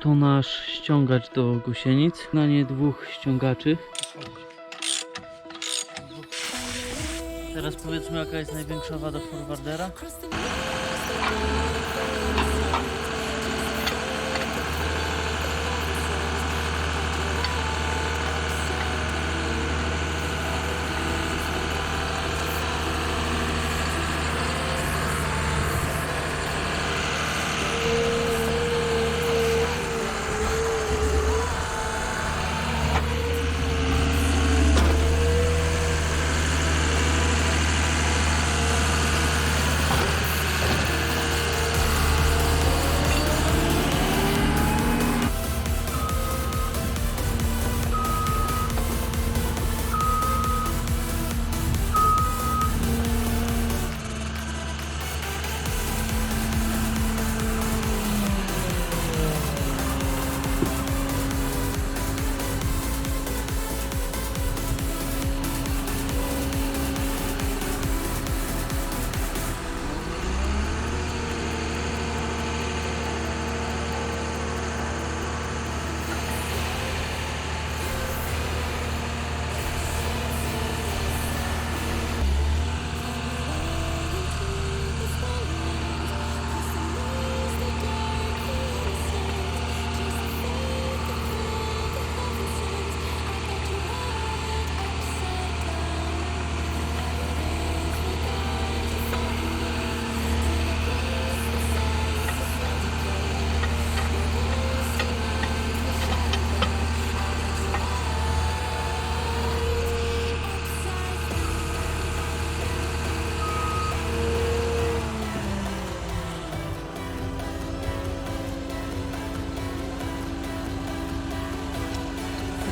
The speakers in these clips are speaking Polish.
To nasz ściągacz do gąsienic. Na nie dwóch ściągaczy. Teraz powiedzmy jaka jest największa wada forwardera.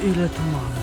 біля туману.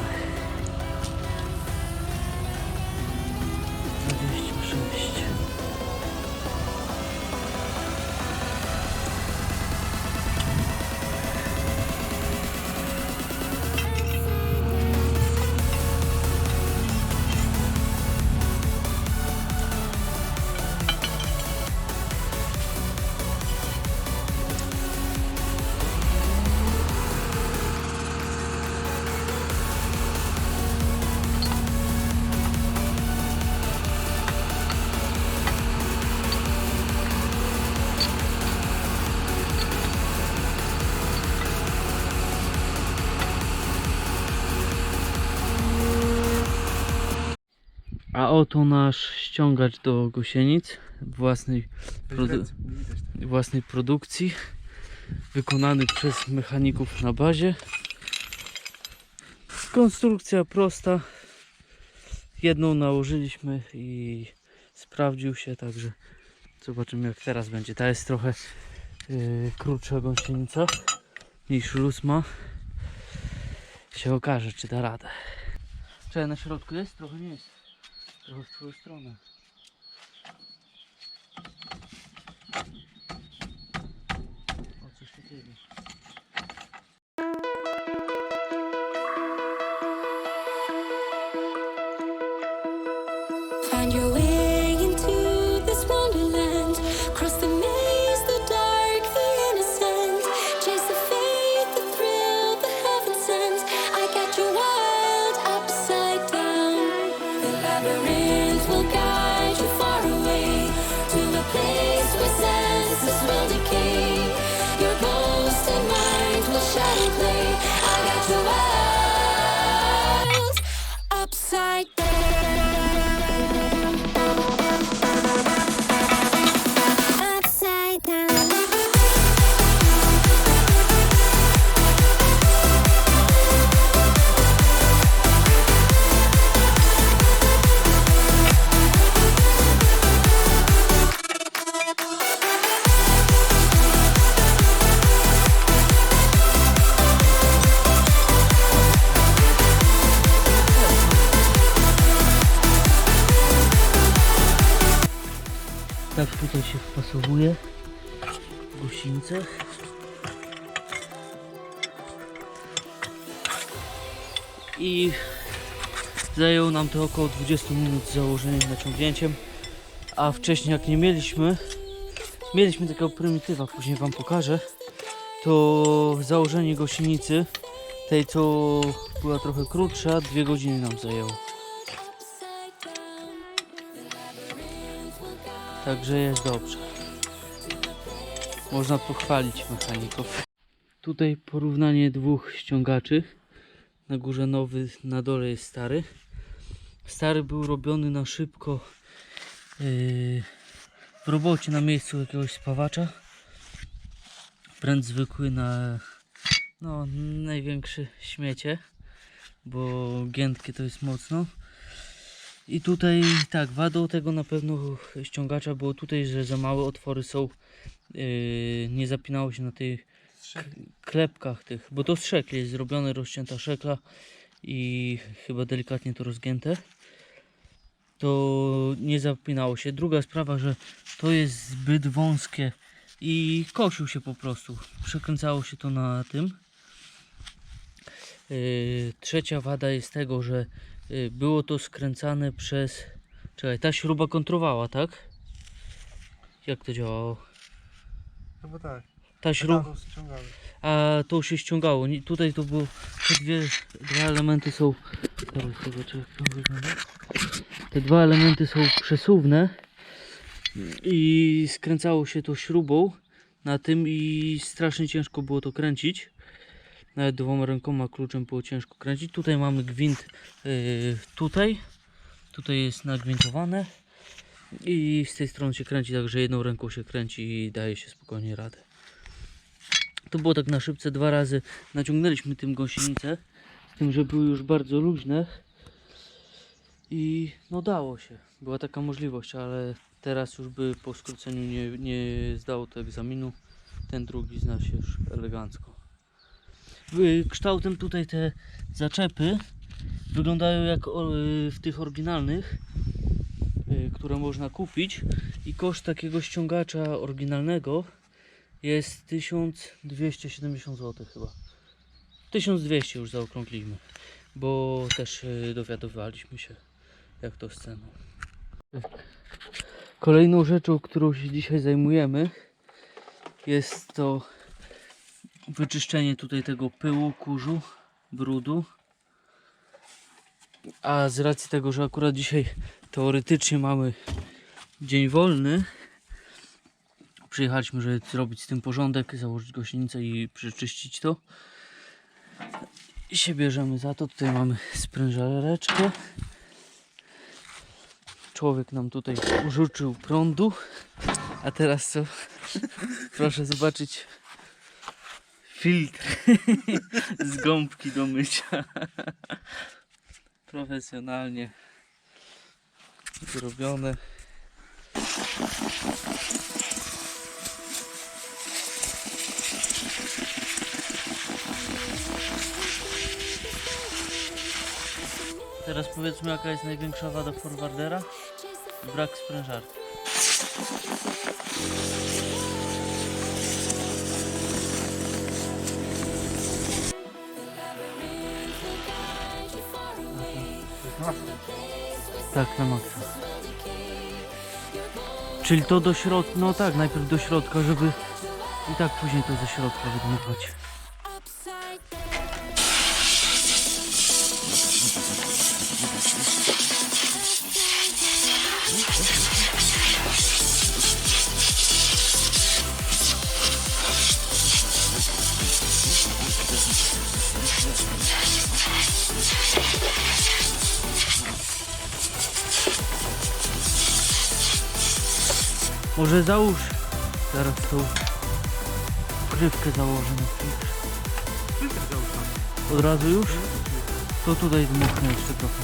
Oto nasz ściągacz do gąsienic własnej, produ- własnej produkcji, wykonany przez mechaników na bazie. Konstrukcja prosta. Jedną nałożyliśmy i sprawdził się, także zobaczymy jak teraz będzie. Ta jest trochę yy, krótsza gąsienica niż Lusma. Się okaże, czy da radę. Czy na środku jest? Trochę nie jest. Trochę w twoją stronę. Wpasowuje gusińce. I zajęło nam to około 20 minut z założeniem naciągnięciem. A wcześniej jak nie mieliśmy, mieliśmy takiego prymitywa, później wam pokażę. to założenie gąsienicy, tej co była trochę krótsza, dwie godziny nam zajęło. Także jest dobrze. Można pochwalić mechaników. Tutaj porównanie dwóch ściągaczy. Na górze nowy, na dole jest stary. Stary był robiony na szybko yy, w robocie na miejscu jakiegoś spawacza. Pręt zwykły na no, największe śmiecie, bo giętkie to jest mocno. I tutaj tak, wadą tego na pewno ściągacza było tutaj, że za małe otwory są. Yy, nie zapinało się na tych klepkach tych, bo to z szekli jest zrobione, rozcięta szekla i chyba delikatnie to rozgięte. To nie zapinało się. Druga sprawa, że to jest zbyt wąskie i kosił się po prostu. Przekręcało się to na tym. Yy, trzecia wada jest tego, że yy, było to skręcane przez. Czekaj, ta śruba kontrowała, tak? Jak to działało? Chyba tak. Ta śruba. A to się ściągało. Nie- Tutaj to było. Te dwie, dwa elementy są. Teraz zobaczę jak to wygląda. Te dwa elementy są przesuwne. I skręcało się to śrubą na tym i strasznie ciężko było to kręcić. Nawet dwoma rękoma kluczem było ciężko kręcić. Tutaj mamy gwint yy, tutaj. Tutaj jest nagwintowane. I z tej strony się kręci, także jedną ręką się kręci i daje się spokojnie radę. To było tak na szybce dwa razy. Naciągnęliśmy tym gąsienicę. Z tym, że były już bardzo luźne. I no dało się. Była taka możliwość, ale teraz już by po skróceniu nie, nie zdało to egzaminu. Ten drugi zna się już elegancko. Y, Kształtem tutaj te zaczepy wyglądają jak y, w tych oryginalnych, które można kupić. I koszt takiego ściągacza oryginalnego jest 1270 zł chyba. 1200 już zaokrąglimy, bo też y, dowiadywaliśmy się jak to z ceną. Kolejną rzeczą, którą się dzisiaj zajmujemy jest to wyczyszczenie tutaj tego pyłu, kurzu, brudu. A z racji tego, że akurat dzisiaj teoretycznie mamy dzień wolny, Przyjechaliśmy, żeby zrobić z tym porządek, założyć gąsienicę i przeczyścić to. I się bierzemy za to. Tutaj mamy sprężareczkę. Człowiek nam tutaj użyczył prądu. A teraz co? Proszę zobaczyć filtr z gąbki do mycia. Profesjonalnie zrobione. Teraz powiedzmy jaka jest największa wada forwardera? Brak sprężarki. Tak, na maksa. Czyli to do środka, no tak, najpierw do środka, żeby i tak później to ze środka wydmuchać. upside Może załóż teraz tą krywkę założę na filtr. Filtr załóż Od razu już? To tutaj dmuchnę jeszcze trochę.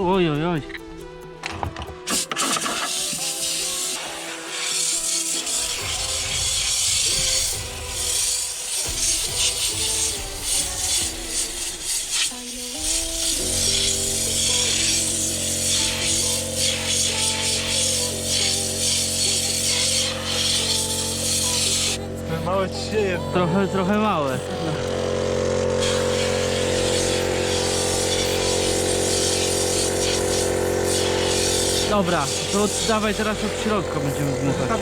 Oj, oj, oj. Trochę, trochę małe. Dobra, to dawaj teraz od środka będziemy dmuchać.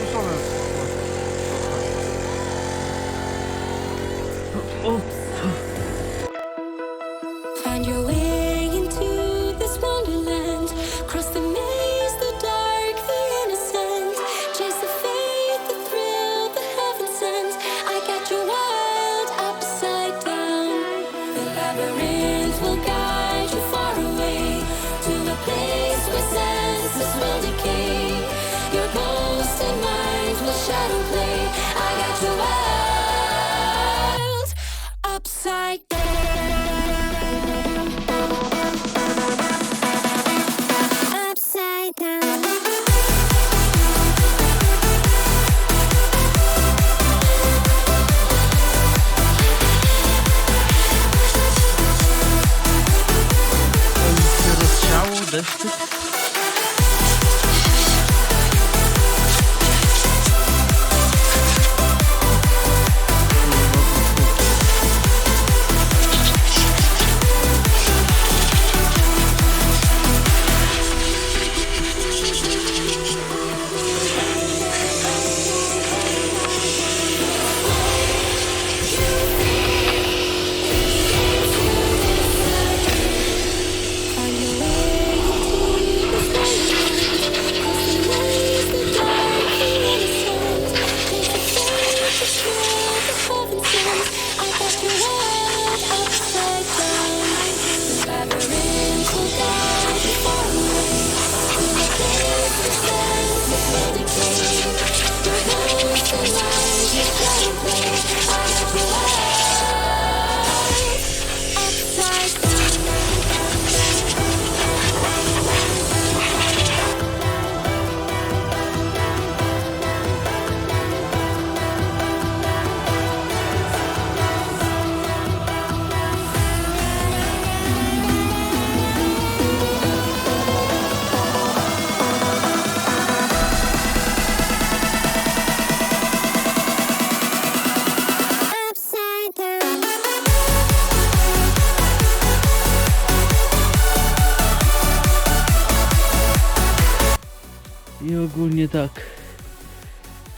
I got you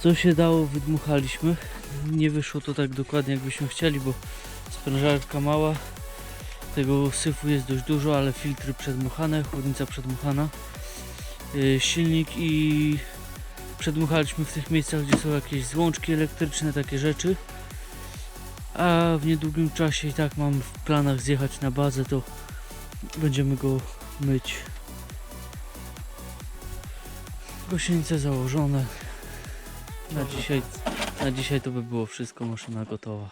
Co się dało, wydmuchaliśmy. Nie wyszło to tak dokładnie, jakbyśmy chcieli, bo sprężarka mała. Tego syfu jest dość dużo, ale filtry przedmuchane, chłodnica przedmuchana. Yy, silnik i przedmuchaliśmy w tych miejscach, gdzie są jakieś złączki elektryczne, takie rzeczy. A w niedługim czasie i tak mam w planach zjechać na bazę, to będziemy go myć. Gąsienice założone. Na dzisiaj, na dzisiaj to by było wszystko, maszyna gotowa.